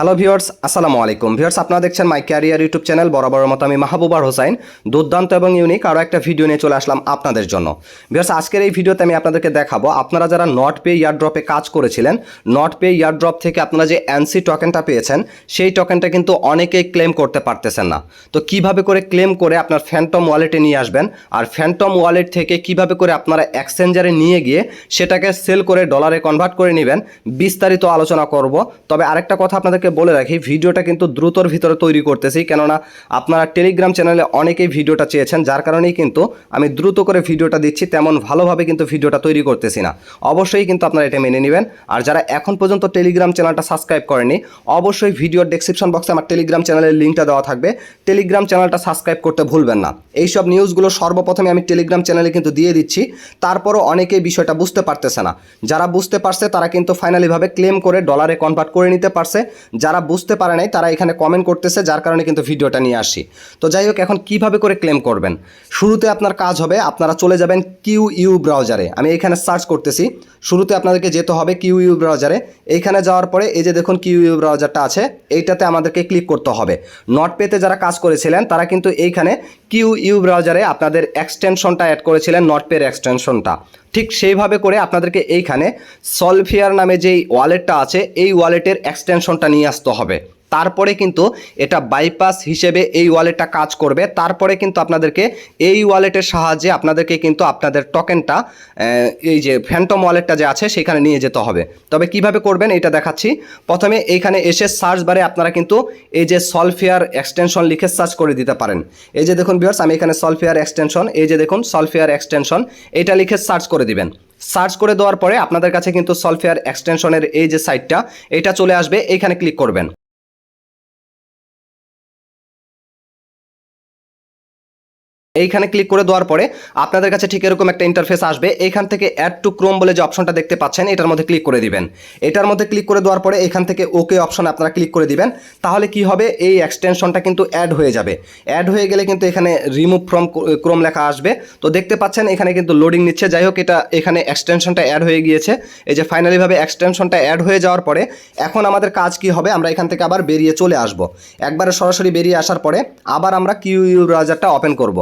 Hello viewers আসসালামু আলাইকুম viewers আপনারা দেখছেন মাই ক্যারিয়ার ইউটিউব চ্যানেল বরাবর মতো আমি মাহবুবার হোসাইন। দুর্দান্ত এবং ইউনিক আরও একটা ভিডিও নিয়ে চলে আসলাম আপনাদের জন্য। ভিউয়ার্স আজকের এই ভিডিওতে আমি আপনাদেরকে দেখাবো, আপনারা যারা নট পে ইয়ারড্রপে কাজ করেছিলেন নট পে ইয়ারড্রপ থেকে আপনারা যে এনসি টোকেনটা পেয়েছেন, সেই টোকেনটা কিন্তু অনেকেই ক্লেম করতে পারতেছেন না। তো কীভাবে করে ক্লেম করে আপনার ফ্যান্টম ওয়ালেটে নিয়ে আসবেন, আর ফ্যান্টম ওয়ালেট থেকে কীভাবে করে আপনারা এক্সচেঞ্জারে নিয়ে গিয়ে সেটাকে সেল করে ডলারে কনভার্ট করে নেবেন, বিস্তারিত আলোচনা করব। তবে আরেকটা কথা আপনাদেরকে বলে রাখি, ভিডিওটা কিন্তু দ্রুতর ভিতরে তৈরি করতেছি। কেননা আপনারা টেলিগ্রাম চ্যানেলে অনেকেই ভিডিওটা চেয়েছেন, যার কারণেই কিন্তু আমি দ্রুত করে ভিডিওটা দিচ্ছি, তেমন ভালোভাবে কিন্তু ভিডিওটা তৈরি করতেছি না। অবশ্যই কিন্তু আপনারা এটা মেনে নেবেন। আর যারা এখন পর্যন্ত টেলিগ্রাম চ্যানেলটা সাবস্ক্রাইব করেনি অবশ্যই ভিডিওর ডেসক্রিপশন বক্সে আমার টেলিগ্রাম চ্যানেলের লিঙ্কটা দেওয়া থাকবে। টেলিগ্রাম চ্যানেলটা সাবস্ক্রাইব করতে ভুলবেন না। এইসব নিউজগুলো সর্বপ্রথমে আমি টেলিগ্রাম চ্যানেলে কিন্তু দিয়ে দিচ্ছি। তারপরও অনেকেই বিষয়টা বুঝতে পারতেছে না। যারা বুঝতে পারছে, তারা কিন্তু ফাইনালিভাবে ক্লেম করে ডলারে কনভার্ট করে নিতে পারছে। যারা বুঝতে পারে নাই, তারা এখানে কমেন্ট করতেছে, যার কারণে কিন্তু ভিডিওটা নিয়ে আসি। তো যাই হোক, এখন কীভাবে করে ক্লেম করবেন? শুরুতে আপনার কাজ হবে, আপনারা চলে যাবেন কিউ ইউ ব্রাউজারে আমি এখানে সার্চ করতেছি। শুরুতে আপনাদেরকে যেতে হবে কিউ ইউ ব্রাউজারে এইখানে যাওয়ার পরে, এই যে দেখুন কিউ ইউ ব্রাউজারটা আছে, এইটাতে আমাদেরকে ক্লিক করতে হবে। নট পেতে যারা কাজ করেছিলেন, তারা কিন্তু এইখানে কিউ ইউ ব্রাউজারে আপনাদের এক্সটেনশনটা অ্যাড করেছিলেন নটপের এক্সটেনশনটা। ঠিক সেইভাবে করে আপনাদেরকে এইখানে সলফিয়ার নামে যেই ওয়ালেটটা আছে, এই ওয়ালেটের এক্সটেনশনটা নিয়ে আসতে হবে। তারপরে কিন্তু এটা বাইপাস হিসেবে এই ওয়ালেটটা কাজ করবে। তারপরে কিন্তু আপনাদেরকে এই ওয়ালেটের সাহায্যে আপনাদেরকে কিন্তু আপনাদের টোকেনটা এই যে ফ্যান্টম ওয়ালেটটা যে আছে সেখানে নিয়ে যেতে হবে। তবে কীভাবে করবেন এটা দেখাচ্ছি। প্রথমে এইখানে এসে সার্চ বারে আপনারা কিন্তু এই যে সলফেয়ার এক্সটেনশন লিখে সার্চ করে দিতে পারেন। এই যে দেখুন বিয়ার্স আমি এখানে সলফেয়ার এক্সটেনশন এই যে দেখুন সলফেয়ার এক্সটেনশন এটা লিখে সার্চ করে দিবেন। সার্চ করে দেওয়ার পরে আপনাদের কাছে কিন্তু সলফেয়ার এক্সটেনশনের এই যে সাইটটা এটা চলে আসবে। এইখানে ক্লিক করবেন। এইখানে ক্লিক করে দেওয়ার পরে আপনাদের কাছে ঠিক এরকম একটা ইন্টারফেস আসবে। এইখান থেকে অ্যাড টু ক্রোম বলে যে অপশনটা দেখতে পাচ্ছেন, এটার মধ্যে ক্লিক করে দিবেন। এটার মধ্যে ক্লিক করে দেওয়ার পরে এখান থেকে ওকে অপশন আপনারা ক্লিক করে দিবেন। তাহলে কি হবে? এই এক্সটেনশনটা কিন্তু অ্যাড হয়ে যাবে। অ্যাড হয়ে গেলে কিন্তু এখানে রিমুভ ফ্রম ক্রোম লেখা আসবে। তো দেখতে পাচ্ছেন এখানে কিন্তু লোডিং নিচ্ছে। যাই হোক, এটা এখানে এক্সটেনশনটা অ্যাড হয়ে গিয়েছে। এই যে ফাইনালিভাবে এক্সটেনশনটা অ্যাড হয়ে যাওয়ার পরে এখন আমাদের কাজ কি হবে? আমরা এখান থেকে আবার বেরিয়ে চলে আসব। একবারে সরাসরি বেরিয়ে আসার পরে আবার আমরা কিউ ইউ ব্রাউজারটা ওপেন করব।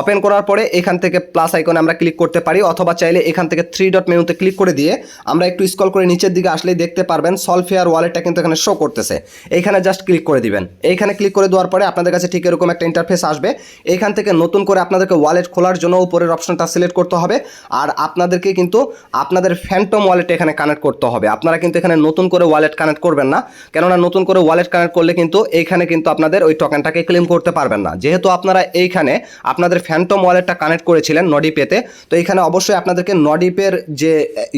ওপেন করার পরে এখান থেকে প্লাস আইকনে আমরা ক্লিক করতে পারি, অথবা চাইলে এখান থেকে থ্রি ডট মেনুতে ক্লিক করে দিয়ে আমরা একটু স্ক্রল করে নিচের দিকে আসলেই দেখতে পারবেন সলফেয়ার ওয়ালেটটা কিন্তু এখানে শো করতেছে। এইখানে জাস্ট ক্লিক করে দিবেন। এইখানে ক্লিক করে দেওয়ার পরে আপনাদের কাছে ঠিক এরকম একটা ইন্টারফেস আসবে। এইখান থেকে নতুন করে আপনাদেরকে ওয়ালেট খোলার জন্য উপরের অপশনটা সিলেক্ট করতে হবে। আর আপনাদেরকে কিন্তু আপনাদের ফ্যান্টম ওয়ালেট এখানে কানেক্ট করতে হবে। আপনারা কিন্তু এখানে নতুন করে ওয়ালেট কানেক্ট করবেন না। কেননা নতুন করে ওয়ালেট কানেক্ট করলে কিন্তু এইখানে কিন্তু আপনাদের ওই টোকেনটাকে ক্লেম করতে পারবেন না। যেহেতু আপনারা এইখানে আপনাদের ফ্যান্টম ওয়ালেটটা কানেক্ট করেছিলেন নডিপেতে তো। এখানে অবশ্যই আপনাদেরকে নডিপের যে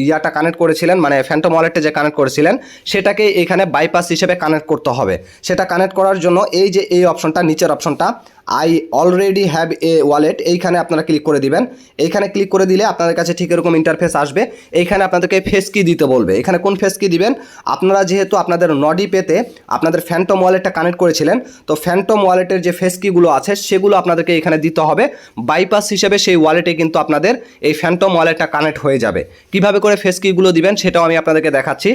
ইয়াটা কানেক্ট করেছিলেন মানে ফ্যান্টম ওয়ালেটে যে কানেক্ট করেছিলেন, সেটাকে এখানে বাইপাস হিসেবে কানেক্ট করতে হবে। সেটা কানেক্ট করার জন্য এই যে, এই অপশনটা নিচের অপশনটা I already have a wallet এইখানে আপনারা ক্লিক করে দিবেন। এইখানে ক্লিক করে দিলে আপনাদের কাছে ঠিক এরকম ইন্টারফেস আসবে। এইখানে আপনাদেরকে ফেস কি দিতে বলবে। এখানে কোন ফেস কি দিবেন? আপনারা যেহেতু আপনাদের নডি পেতে আপনাদের ফ্যান্টম ওয়ালেটটা কানেক্ট করেছিলেন, তো ফ্যান্টম ওয়ালেটের যে ফেস কিগুলো আছে, সেগুলো আপনাদেরকে এখানে দিতে হবে। বাইপাস হিসেবে সেই ওয়ালেটে কিন্তু আপনাদের এই ফ্যান্টম ওয়ালেটটা কানেক্ট হয়ে যাবে। কীভাবে করে ফেস কিগুলো দিবেন সেটাও আমি আপনাদেরকে দেখাচ্ছি।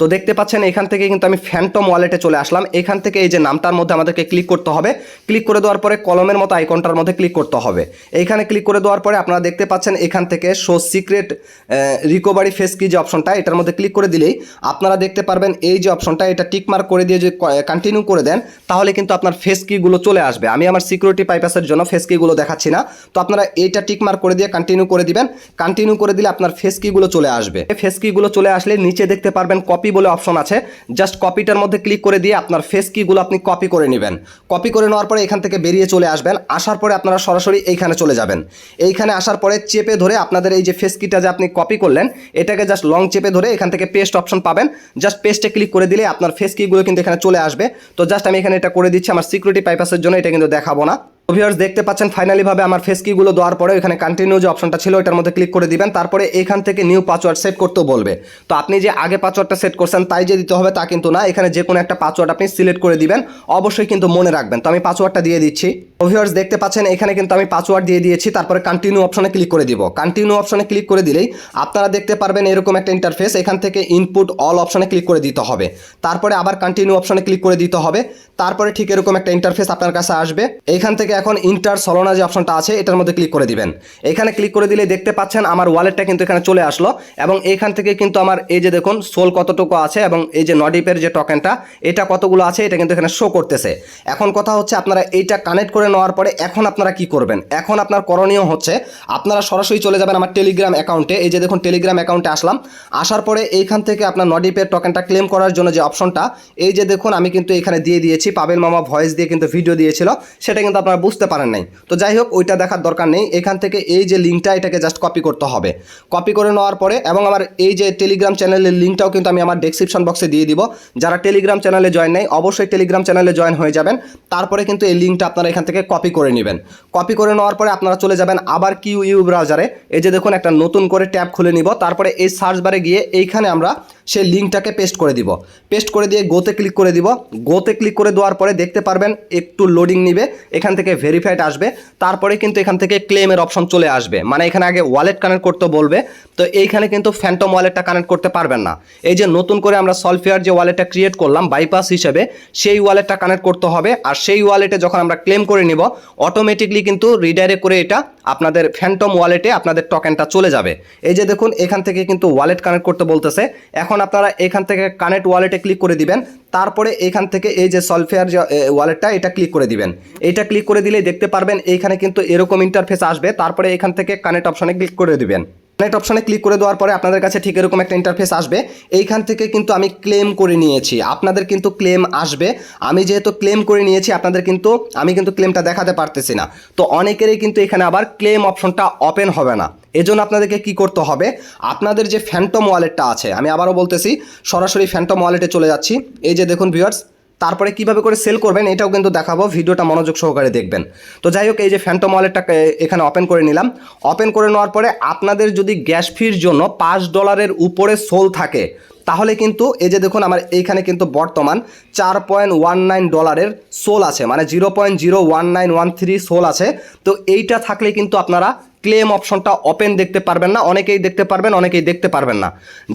তো দেখতে পাচ্ছেন এখান থেকে কিন্তু আমি ফ্যান্টম ওয়ালেটে চলে আসলাম। এখান থেকে এই যে নামটার মধ্যে আমাদেরকে ক্লিক করতে হবে। ক্লিক করে দেওয়ার পরে কলমের মতো আইকনটার মধ্যে ক্লিক করতে হবে। এইখানে ক্লিক করে দেওয়ার পরে আপনারা দেখতে পাচ্ছেন এখান থেকে শো সিক্রেট রিকভারি ফেস কি যে অপশনটা এটার মধ্যে ক্লিক করে দিলেই আপনারা দেখতে পারবেন এই যে অপশনটা এটা টিক মার্ক করে দিয়ে যদি কন্টিনিউ করে দেন, তাহলে কিন্তু আপনার ফেস কিগুলো চলে আসবে। আমি আমার সিকিউরিটি পাইপাসের জন্য ফেস কিগুলো দেখাচ্ছি না। তো আপনারা এইটা টিক মার্ক করে দিয়ে কন্টিনিউ করে দিবেন। কন্টিনিউ করে দিলে আপনার ফেস চলে আসবে। ফেস চলে আসলে নিচে দেখতে পারবেন কপি বলে অপশন আছে। জাস্ট কপিটার মধ্যে ক্লিক করে দিয়ে আপনার ফেস কিগুলো আপনি কপি করে নেবেন। কপি করে নেওয়ার পরে এখান থেকে বেরিয়ে চলে আসবেন। আসার পরে আপনারা সরাসরি এইখানে চলে যাবেন। এইখানে আসার পরে চেপে ধরে আপনাদের এই যে ফেস কিটা যে আপনি কপি করলেন, এটাকে জাস্ট লং চেপে ধরে এখান থেকে পেস্ট অপশন পাবেন। জাস্ট পেস্টে ক্লিক করে দিলে আপনার ফেস কিগুলো কিন্তু এখানে চলে আসবে। তো জাস্ট আমি এখানে এটা করে দিচ্ছি। আমার সিকিউরিটি পাইপাসের জন্য এটা কিন্তু দেখাবো না। ভিউয়ার্স দেখতে পাচ্ছেন ফাইনালি ভাবে আমার ফেস কিগুলো দেওয়ার পরে এখানে কন্টিনিউ যে অপশনটা ছিল এটার মধ্যে ক্লিক করে দিবেন, তারপরে এখান থেকে নিউ পাসওয়ার্ড সেট করতেও বলবে। তো আপনি যে আগে পাসওয়ার্ডটা সেট করছেন, তাই যে দিতে হবে তা কিন্তু না, এখানে যে কোনো একটা পাসওয়ার্ড আপনি সিলেক্ট করে দিবেন, অবশ্যই কিন্তু মনে রাখবেন। তো আমি পাসওয়ার্ডটা দিয়ে দিচ্ছি। ভিউয়ার্স দেখতে পাচ্ছেন, এখানে কিন্তু আমি পাসওয়ার্ড দিয়ে দিয়েছি, তারপরে কন্টিনিউ অপশনে ক্লিক করে দিব। কন্টিনিউ অপশনে ক্লিক করে দিলেই আপনারা দেখতে পারবেন এরকম একটা ইন্টারফেস এখান থেকে ইনপুট অল অপশনে ক্লিক করে দিতে হবে। তারপরে আবার কন্টিনিউ অপশনে ক্লিক করে দিতে হবে। তারপরে ঠিক এরকম একটা ইন্টারফেস আপনার কাছে আসবে। এইখান থেকে এখন ইন্টার সলোনা যে অপশনটা আছে, এটার মধ্যে ক্লিক করে দিবেন। এখানে ক্লিক করে দিলে দেখতে পাচ্ছেন আমার ওয়ালেটটা কিন্তু এখানে চলে আসলো এবং এখান থেকে কিন্তু আমার এই যে দেখুন সোল কতটুকু আছে এবং এই যে নডিপের যে টোকেনটা এটা কতগুলো আছে, এটা কিন্তু এখানে শো করতেছে। এখন কথা হচ্ছে আপনারা এইটা কানেক্ট করে নেওয়ার পরে এখন আপনারা কি করবেন? এখন আপনার করণীয় হচ্ছে, আপনারা সরাসরি চলে যাবেন আমার টেলিগ্রাম অ্যাকাউন্টে এই যে দেখুন টেলিগ্রাম অ্যাকাউন্টে আসলাম। আসার পরে এইখান থেকে আপনার নডিপের টোকেনটা ক্লেম করার জন্য যে অপশনটা এই যে দেখুন, আমি কিন্তু এখানে দিয়ে দিয়েছি। পাবেল মামা ভয়েস দিয়ে কিন্তু ভিডিও দিয়েছিল। সেটা কিন্তু আপনারা বুঝতে পারেন নাই। তো যাই হোক, ওইটা দেখার দরকার নেই। এখান থেকে এই যে লিঙ্কটা, এটাকে জাস্ট কপি করতে হবে। কপি করে নেওয়ার পরে এবং আমার এই যে টেলিগ্রাম চ্যানেলের লিঙ্কটাও কিন্তু আমি আমার ডেসক্রিপশন বক্সে দিয়ে দিব। যারা টেলিগ্রাম চ্যানেলে জয়েন নেই, অবশ্যই টেলিগ্রাম চ্যানেলে জয়েন হয়ে যাবেন। তারপরে কিন্তু এই লিঙ্কটা আপনারা এখান থেকে কপি করে নেবেন। কপি করে নেওয়ার পরে আপনারা চলে যাবেন আবার কিউ ইউ ব্রাউজারে এই যে দেখুন, একটা নতুন করে ট্যাব খুলে নিব। তারপরে এই সার্চ বারে গিয়ে এইখানে আমরা সেই লিঙ্কটাকে পেস্ট করে দিব। পেস্ট করে দিয়ে গোতে ক্লিক করে দিব। গোতে ক্লিক করে দেওয়ার পরে দেখতে পারবেন একটু লোডিং নিবে, এখান থেকে ভেরিফাইড আসবে। তারপরে কিন্তু এখান থেকে ক্লেমের অপশন চলে আসবে। মানে এখানে আগে ওয়ালেট কানেক্ট করতে বলবে। তো এইখানে কিন্তু ফ্যান্টম ওয়ালেটটা কানেক্ট করতে পারবেন না। এই যে নতুন করে আমরা সলফেয়ার যে ওয়ালেটটা ক্রিয়েট করলাম বাইপাস হিসেবে, সেই ওয়ালেটটা কানেক্ট করতে হবে। আর সেই ওয়ালেটে যখন আমরা ক্লেম করে নিব অটোমেটিকলি কিন্তু রিডাইরেক্ট করে এটা আপনাদের ফ্যান্টম ওয়ালেটে আপনাদের টোকেনটা চলে যাবে। এই যে দেখুন, এখান থেকে কিন্তু ওয়ালেট কানেক্ট করতে বলতেছে। এখন আপনারা এখান থেকে কানেক্ট ওয়ালেটে ক্লিক করে দিবেন। তারপরে এখান থেকে এই যে সলফেয়ার ওয়ালেটটা এটা ক্লিক করে দিবেন। এটা ক্লিক করে দিলে দেখতে পারবেন, এইখানে কিন্তু এরকম ইন্টারফেস আসবে। তারপরে এখান থেকে কানেক্ট অপশনে ক্লিক করে দিবেন। কানেক্ট অপশনে ক্লিক করে দেওয়ার পরে আপনাদের কাছে ঠিক এরকম একটা ইন্টারফেস আসবে। এইখান থেকে কিন্তু আমি ক্লেম করে নিয়েছি। আপনাদের কিন্তু ক্লেম আসবে। আমি যেহেতু ক্লেম করে নিয়েছি, আপনাদের কিন্তু, আমি কিন্তু ক্লেমটা দেখাতে পারতেছি না। তো অনেকেরই কিন্তু এখানে আবার ক্লেম অপশনটা ওপেন হবে না। এজন্য আপনাদেরকে কি করতে হবে? আপনাদের যে ফ্যান্টম ওয়ালেটটা আছে, আমি আবারও বলতেছি, সরাসরি ফ্যান্টম ওয়ালেটে চলে যাচ্ছি। এই যে দেখুন ভিউয়ার্স তারপরে কীভাবে করে সেল করবেন এটাও কিন্তু দেখাবো, ভিডিওটা মনোযোগ সহকারে দেখবেন। তো যাই হোক, এই যে ফ্যান্টম ওয়ালেটটা এখানে ওপেন করে নিলাম। ওপেন করে নেওয়ার পরে আপনাদের যদি গ্যাস ফির জন্য পাঁচ ডলারের উপরে সোল থাকে তাহলে কিন্তু এই যে দেখুন আমার এইখানে কিন্তু বর্তমান চার পয়েন্ট ওয়ান নাইন ডলারের সোল আছে মানে zero point zero one nine one three SOL আছে। তো এইটা থাকলে কিন্তু আপনারা ক্লেম অপশনটা ওপেন দেখতে পারবেন না, অনেকেই দেখতে পারবেন, অনেকেই দেখতে পারবেন না।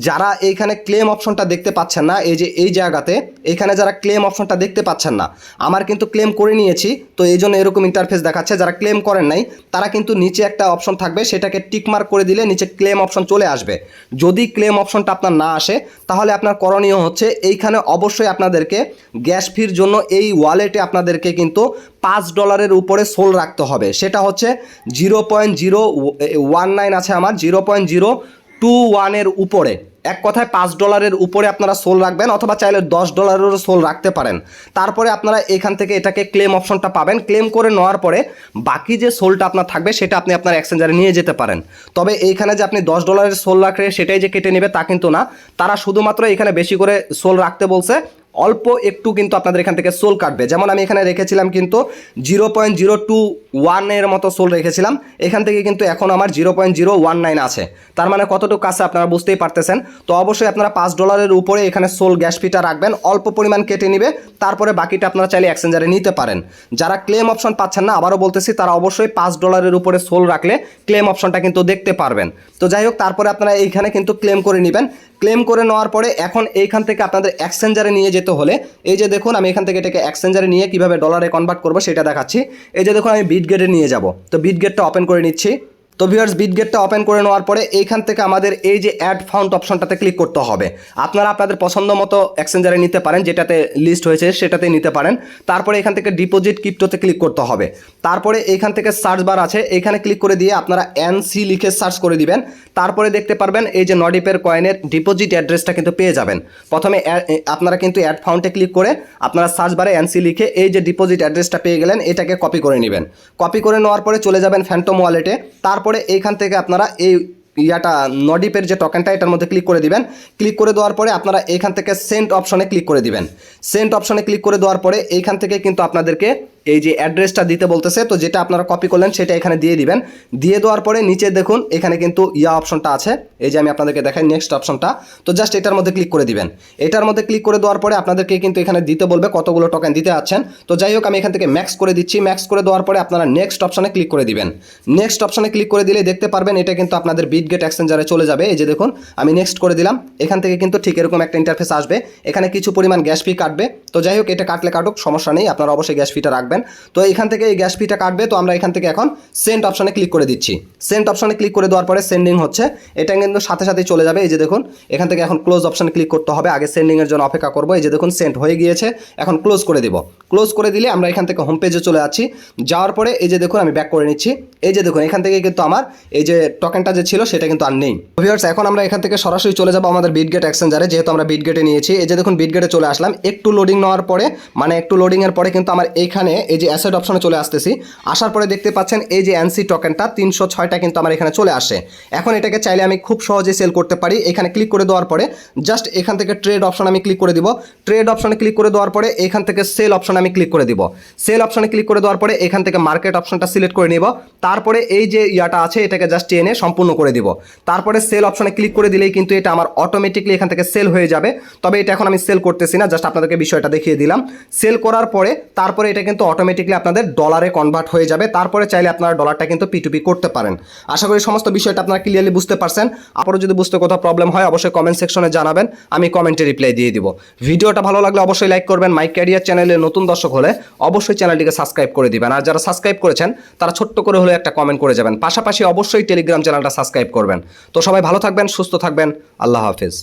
যারা এইখানে ক্লেম অপশনটা দেখতে পাচ্ছেন না, এই যে এই জায়গাতে এখানে যারা ক্লেম অপশনটা দেখতে পাচ্ছেন না, আমার কিন্তু ক্লেম করে নিয়েছি, তো এই জন্য এরকম ইন্টারফেস দেখাচ্ছে, যারা ক্লেম করেন নাই, তারা কিন্তু নিচে একটা অপশন থাকবে, সেটাকে টিকমার্ক করে দিলে নিচে ক্লেম অপশন চলে আসবে। যদি ক্লেম অপশনটা আপনার না আসে তাহলে আপনার করণীয় হচ্ছে এইখানে অবশ্যই আপনাদেরকে গ্যাস ফির জন্য এই ওয়ালেটে আপনাদেরকে কিন্তু পাঁচ ডলারের উপরে সোল রাখতে হবে। সেটা হচ্ছে zero point zero one nine আছে আমার, জিরো পয়েন্ট জিরো টু ওয়ানের উপরে। এক কথায় পাঁচ ডলারের উপরে আপনারা সোল রাখবেন অথবা চাইলে দশ ডলারেরও সোল রাখতে পারেন। তারপরে আপনারা এখান থেকে এটাকে ক্লেম অপশনটা পাবেন। ক্লেম করে নেওয়ার পরে বাকি যে সোলটা আপনার থাকবে, সেটা আপনি আপনার এক্সচেঞ্জারে নিয়ে যেতে পারেন। তবে এইখানে যে আপনি দশ ডলারের সোল রাখলে সেটাই যে কেটে নেবে তা কিন্তু না। তারা শুধুমাত্র এখানে বেশি করে সোল রাখতে বলছে। অল্প একটু কিন্তু আপনাদের এখান থেকে সোল কাটবে। যেমন আমি এখানে রেখেছিলাম কিন্তু জিরো পয়েন্ট জিরো টু ওয়ানের মতো সোল রেখেছিলাম। এখান থেকে কিন্তু এখন আমার zero point zero one nine আছে। তার মানে কতটুকু কাছে আপনারা বুঝতেই পারতেছেন। তো অবশ্যই আপনারা পাঁচ ডলারের উপরে এখানে সোল গ্যাস ফিটা রাখবেন। অল্প পরিমাণ কেটে নিবে। তারপরে বাকিটা আপনারা চাইলে এক্সচেঞ্জারে নিতে পারেন। যারা ক্লেম অপশন পাচ্ছেন না, আবারও বলতেছি, তারা অবশ্যই পাঁচ ডলারের উপরে সোল রাখলে ক্লেম অপশনটা কিন্তু দেখতে পারবেন। তো যাই হোক, তারপরে আপনারা এইখানে কিন্তু ক্লেম করে নেবেন। ক্লেম করে নেওয়ার পরে এখন এইখান থেকে আপনাদের এক্সচেঞ্জারে নিয়ে যেতে হলে, এই যে দেখুন, আমি এখান থেকে এটাকে এক্সচেঞ্জারে নিয়ে কীভাবে ডলারে কনভার্ট করব সেটা দেখাচ্ছি। এই যে দেখুন, আমি বিট গেটে নিয়ে যাব। তো বিট গেটটা ওপেন করে নিচ্ছি। তো ভিউয়ার্স বিটগেটটা ওপেন করে নেওয়ার পরে এইখান থেকে আমাদের এই যে অ্যাড ফাউন্ড অপশনটাতে ক্লিক করতে হবে। আপনারা আপনাদের পছন্দ মতো এক্সচেঞ্জারে নিতে পারেন, যেটাতে লিস্ট হয়েছে সেটাতে নিতে পারেন। তারপরে এখান থেকে ডিপোজিট ক্রিপ্টোতে ক্লিক করতে হবে। তারপরে এইখান থেকে সার্চ বার আছে, এখানে ক্লিক করে দিয়ে আপনারা এনসি লিখে সার্চ করে দিবেন। তারপরে দেখতে পারবেন এই যে নডিপের কয়েনের ডিপোজিট অ্যাড্রেসটা কিন্তু পেয়ে যাবেন। প্রথমে আপনারা কিন্তু অ্যাড ফাউন্ডে ক্লিক করে আপনারা সার্চ বারে এনসি লিখে এই যে ডিপোজিট অ্যাড্রেসটা পেয়ে গেলেন, এটাকে কপি করে নেবেন। কপি করে নেওয়ার পরে চলে যাবেন ফ্যান্টম ওয়ালেটে তারপরে এইখান থেকে আপনারা এই ইয়াটা নডিপের যে টোকেনটা এটার মধ্যে ক্লিক করে দিবেন। ক্লিক করে দেওয়ার পরে আপনারা এইখান থেকে সেন্ট অপশনে ক্লিক করে দিবেন। সেন্ট অপশনে ক্লিক করে দেওয়ার পরে এইখান থেকে কিন্তু আপনাদেরকে এই যে অ্যাড্রেসটা দিতে বলতেছে, তো যেটা আপনারা কপি করলেন সেটা এখানে দিয়ে দিবেন। দিয়ে দেওয়ার পরে নিচে দেখুন, এখানে কিন্তু ইয়া অপশনটা আছে। এই যে আমি আপনাদেরকে দেখাই নেক্সট অপশনটা তো জাস্ট এটার মধ্যে ক্লিক করে দিবেন। এটার মধ্যে ক্লিক করে দেওয়ার পরে আপনাদেরকে কিন্তু এখানে দিতে বলবে কতগুলো টোকেন দিতে আছেন। তো যাই হোক, আমি এখান থেকে ম্যাক্স করে দিচ্ছি। ম্যাক্স করে দেওয়ার পরে আপনারা নেক্সট অপশনে ক্লিক করে দিবেন। নেক্সট অপশনে ক্লিক করে দিলে দেখতে পারবেন, এটা কিন্তু আপনাদের বিটগেট এক্সচেঞ্জারে চলে যাবে। এই যে দেখুন, আমি নেক্সট করে দিলাম। এখান থেকে কিন্তু ঠিক এরকম একটা ইন্টারফেস আসবে। এখানে কিছু পরিমাণ গ্যাস ফি কাটবে। তো যাই হোক, এটা কাটলে কাটুক, সমস্যা নেই। আপনারা অবশ্যই গ্যাস ফিটা রাখবেন। তো এখান থেকে এই গ্যাস ফিটা কাটবে। তো আমরা এখান থেকে এখন সেন্ট অপশনে ক্লিক করে দিচ্ছি। সেন্ট অপশনে ক্লিক করে দেওয়ার পরে সেন্ডিং হচ্ছে। এটা কিন্তু সাথে সাথে চলে যাবে। এই যে দেখুন, এখান থেকে এখন ক্লোজ অপশনে ক্লিক করতে হবে। আগে সেন্ডিং এর জন্য অপেক্ষা করব। এই যে দেখুন সেন্ট হয়ে গিয়েছে। এখন ক্লোজ করে দিব। ক্লোজ করে দিলে আমরা এখান থেকে হোম পেজে চলে যাচ্ছি। যাওয়ার পরে এই যে দেখুন, আমি ব্যাক করে নিচ্ছি। এই যে দেখুন, এখান থেকে কিন্তু আমার এই যে টোকেনটা যে ছিল, সেটা কিন্তু আর নেই। ভিউয়ার্স এখন আমরা এখান থেকে সরাসরি চলে যাব আমাদের বিটগেট এক্সচেঞ্জারে যেহেতু আমরা বিটগেটে নিয়েছি, এই যে দেখুন বিটগেটে চলে আসলাম। একটু লোডিং নেওয়ার পরে মানে একটু লোডিং এর পরে কিন্তু আমার এইখানে এই যে অ্যাসেট অপশনে চলে আসতেছি, আসার পরে দেখতে পাচ্ছেন এই যে এনসি টোকেনটা তিনশো ছয়টা কিন্তু আমার এখানে চলে আসে। এখন এটাকে চাইলে আমি খুব সহজে সেল করতে পারি। এখানে ক্লিক করে দেওয়ার পরে জাস্ট এখান থেকে ট্রেড অপশন আমি ক্লিক করে দিব। ট্রেড অপশনে ক্লিক করে দেওয়ার পরে এখান থেকে সেল অপশন আমি ক্লিক করে দিব। সেল অপশনে ক্লিক করে দেওয়ার পরে এখান থেকে মার্কেট অপশনটা সিলেক্ট করে নিব। তারপরে এই যে ইয়াটা আছে, এটাকে জাস্ট এনে সম্পূর্ণ করে দিব। তারপরে সেল অপশনে ক্লিক করে দিলেই কিন্তু এটা আমার অটোমেটিকলি এখান থেকে সেল হয়ে যাবে। তবে এটা এখন আমি সেল করতেছি না জাস্ট আপনাদেরকে বিষয়টা দেখিয়ে দিলাম। সেল করার পরে তারপরে এটা কিন্তু অটোমেটিকলি আপনাদের ডলারে কনভার্ট হয়ে যাবে। তারপরে চাইলে আপনারা ডলারটা কিন্তু পিটুপি করতে পারেন। আশা করি সমস্ত বিষয়টা আপনারা ক্লিয়ারলি বুঝতে পারছেন। আপনারও যদি বুঝতে কোথাও প্রবলেম হয়, অবশ্যই কমেন্ট সেকশনে জানাবেন। আমি কমেন্টে রিপ্লাই দিয়ে দিব। ভিডিওটা ভালো লাগলে অবশ্যই লাইক করবেন। মাই ক্যারিয়ার চ্যানেলে নতুন দর্শক হলে অবশ্যই চ্যানেলটিকে সাবস্ক্রাইব করে দিবেন। আর যারা সাবস্ক্রাইব করেছেন, তারা ছোট্ট করে হলে একটা কমেন্ট করে যাবেন। পাশাপাশি অবশ্যই টেলিগ্রাম চ্যানেলটা সাবস্ক্রাইব করবেন। তো সবাই ভালো থাকবেন, সুস্থ থাকবেন। আল্লাহ হাফিজ।